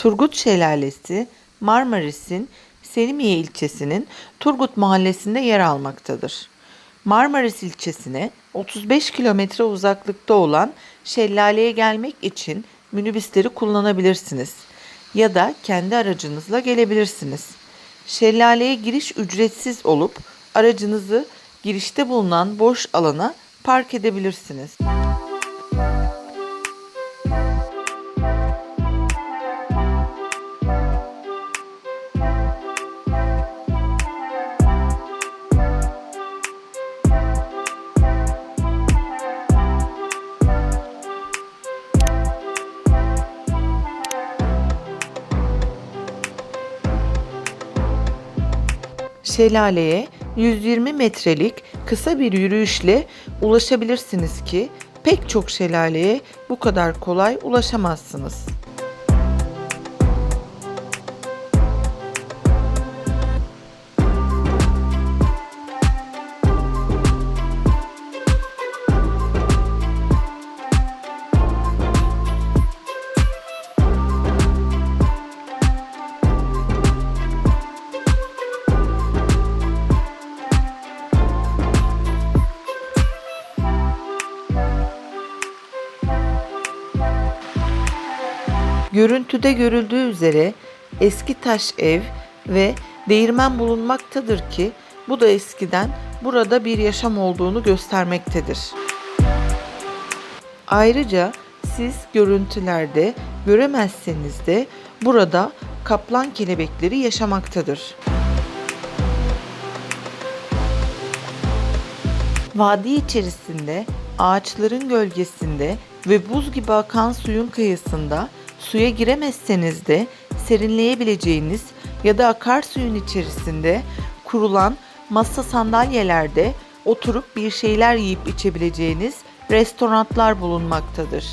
Turgut Şelalesi Marmaris'in Selimiye ilçesinin Turgut mahallesinde yer almaktadır. Marmaris ilçesine 35 kilometre uzaklıkta olan şelaleye gelmek için minibüsleri kullanabilirsiniz ya da kendi aracınızla gelebilirsiniz. Şelaleye giriş ücretsiz olup aracınızı girişte bulunan boş alana park edebilirsiniz. Şelaleye 120 metrelik kısa bir yürüyüşle ulaşabilirsiniz ki pek çok şelaleye bu kadar kolay ulaşamazsınız. Görüntüde görüldüğü üzere eski taş ev ve değirmen bulunmaktadır ki bu da eskiden burada bir yaşam olduğunu göstermektedir. Ayrıca siz görüntülerde göremezseniz de burada kaplan kelebekleri yaşamaktadır. Vadi içerisinde, ağaçların gölgesinde ve buz gibi akan suyun kıyısında suya giremezseniz de serinleyebileceğiniz ya da akarsuyun içerisinde kurulan masa sandalyelerde oturup bir şeyler yiyip içebileceğiniz restoranlar bulunmaktadır.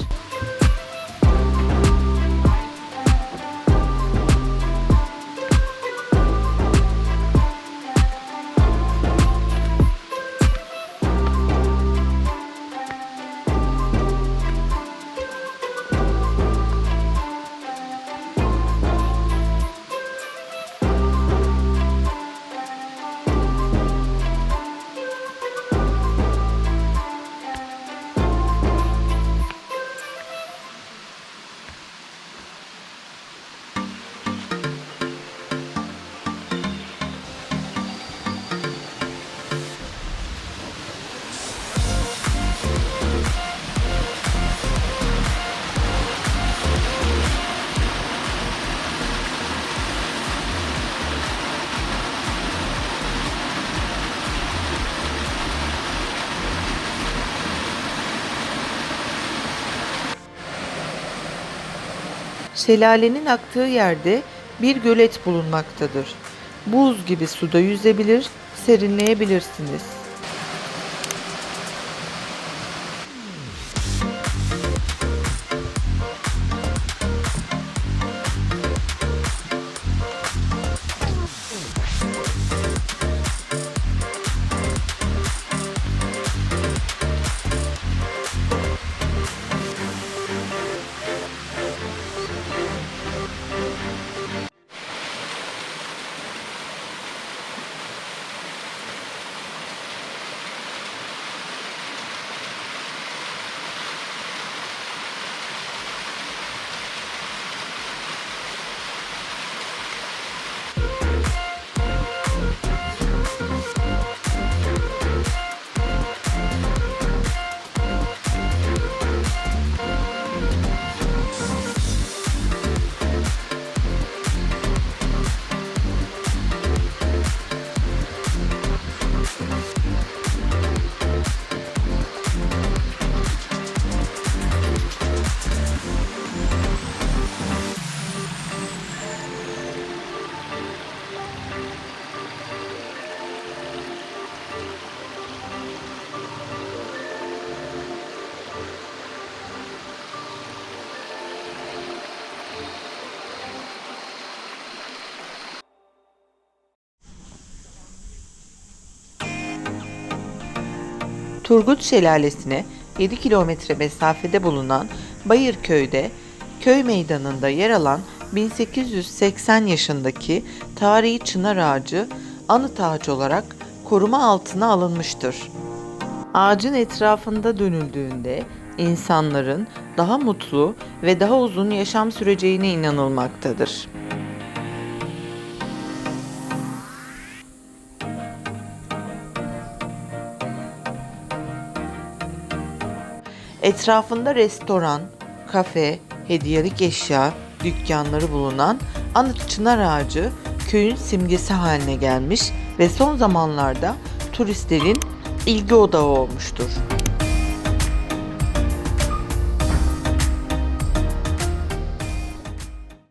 Şelalenin aktığı yerde bir gölet bulunmaktadır. Buz gibi suda yüzebilir, serinleyebilirsiniz. Turgut Şelalesi'ne 7 kilometre mesafede bulunan Bayırköy'de köy meydanında yer alan 1880 yaşındaki tarihi çınar ağacı anıt ağaç olarak koruma altına alınmıştır. Ağacın etrafında dönüldüğünde insanların daha mutlu ve daha uzun yaşam süreceğine inanılmaktadır. Etrafında restoran, kafe, hediyelik eşya, dükkanları bulunan Anıt Çınar Ağacı köyün simgesi haline gelmiş ve son zamanlarda turistlerin ilgi odağı olmuştur.